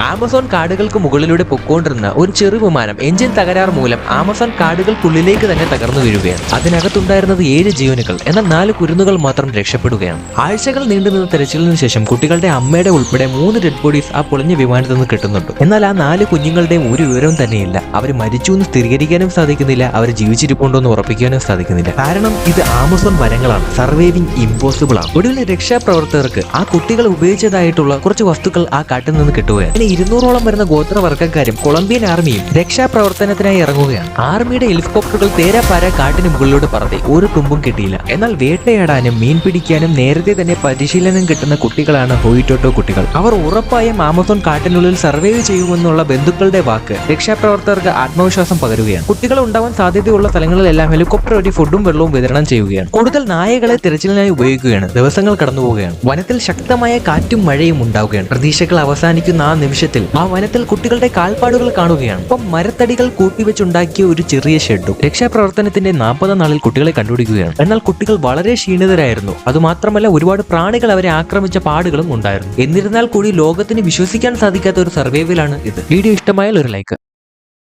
Amazon കാടുകൾക്ക് മുകളിലൂടെ പൊക്കോണ്ടിരുന്ന ഒരു ചെറു വിമാനം എഞ്ചിൻ തകരാർ മൂലം ആമസോൺ കാടുകൾക്കുള്ളിലേക്ക് തന്നെ തകർന്നു വീഴുകയാണ്. അതിനകത്തുണ്ടായിരുന്നത് ഏഴ് ജീവനുകൾ എന്നാൽ നാല് കുരുന്നുകൾ മാത്രം രക്ഷപ്പെടുകയാണ്. ആഴ്ചകൾ നീണ്ടുനിന്ന തെരച്ചിലിന് ശേഷം കുട്ടികളുടെ അമ്മയുടെ ഉൾപ്പെടെ മൂന്ന് ഡെഡ് ബോഡീസ് ആ പൊളിഞ്ഞ വിമാനത്തിൽ നിന്ന് കിട്ടുന്നുണ്ട്. എന്നാൽ ആ നാല് കുഞ്ഞുങ്ങളുടെയും ഒരു വിവരവും തന്നെയില്ല. അവർ മരിച്ചു എന്ന് സ്ഥിരീകരിക്കാനും സാധിക്കുന്നില്ല അവർ ജീവിച്ചിരിപ്പുണ്ടോ എന്ന് ഉറപ്പിക്കാനും സാധിക്കുന്നില്ല. കാരണം ഇത് ആമസോൺ വരങ്ങളാണ് സർവൈവിംഗ് ഇമ്പോസിബിൾ ആണ് ഒടുവിൽ രക്ഷാപ്രവർത്തകർക്ക് ആ കുട്ടികൾ ഉപയോഗിച്ചതായിട്ടുള്ള കുറച്ച് വസ്തുക്കൾ ആ കാട്ടിൽ നിന്ന് കിട്ടുകയാണ്. പിന്നെ ഇരുന്നൂറോളം വരുന്ന ഗോത്രവർഗക്കാരും കൊളംബിയൻ ആർമിയും രക്ഷാപ്രവർത്തനത്തിനായി ഇറങ്ങുകയാണ്. ആർമിയുടെ ഹെലികോപ്റ്ററുകൾ തേരാപ്പാര കാട്ടിന് മുകളിലൂടെ പറത്തി. ഒരു തുമ്പും കിട്ടിയില്ല. എന്നാൽ വേട്ടയാടാനും മീൻ പിടിക്കാനും നേരത്തെ തന്നെ പരിശീലനം കിട്ടുന്ന കുട്ടികളാണ് ഹോയിറ്റോട്ടോ കുട്ടികൾ. അവർ ഉറപ്പായും ആമസോൺ കാട്ടിനുള്ളിൽ സർവൈവ് ചെയ്യുമെന്നുള്ള ബന്ധുക്കളുടെ വാക്ക് രക്ഷാപ്രവർത്തകർക്ക് ആത്മവിശ്വാസം പകരുകയാണ്. കുട്ടികൾ ഉണ്ടാവാൻ സാധ്യതയുള്ള സ്ഥലങ്ങളിലെല്ലാം ഹെലികോപ്റ്റർ വഴി ഫുഡും വെള്ളവും വിതരണം ചെയ്യുകയാണ്. കൂടുതൽ നായകളെ തിരച്ചിലിനായി ഉപയോഗിക്കുകയാണ്. ദിവസങ്ങൾ കടന്നുപോവുകയാണ്. വനത്തിൽ ശക്തമായ കാറ്റും മഴയും ഉണ്ടാവുകയാണ്. പ്രതീക്ഷകൾ അവസാനിക്കുന്ന ആ നിമിഷത്തിൽ ആ വനത്തിൽ കുട്ടികളുടെ കാൽപ്പാടുകൾ കാണുകയാണ്. ഒപ്പം മരത്തടികൾ കൂട്ടിവെച്ചുണ്ടാക്കിയ ഒരു ചെറിയ ഷെഡും രക്ഷാപ്രവർത്തനത്തിന്റെ നാൽപ്പതാം നാളിൽ കുട്ടികളെ കണ്ടുപിടിക്കുകയാണ്. എന്നാൽ കുട്ടികൾ വളരെ ക്ഷീണിതരായിരുന്നു. അതുമാത്രമല്ല ഒരുപാട് പ്രാണികൾ അവരെ ആക്രമിച്ച പാടുകളും ഉണ്ടായിരുന്നു. എന്നിരുന്നാൽ കൂടി ലോകത്തിന് വിശ്വസിക്കാൻ സാധിക്കാത്ത ഒരു സർവേവിലാണ് ഇത്. വീഡിയോ ഇഷ്ടമായാൽ ഒരു ലൈക്ക്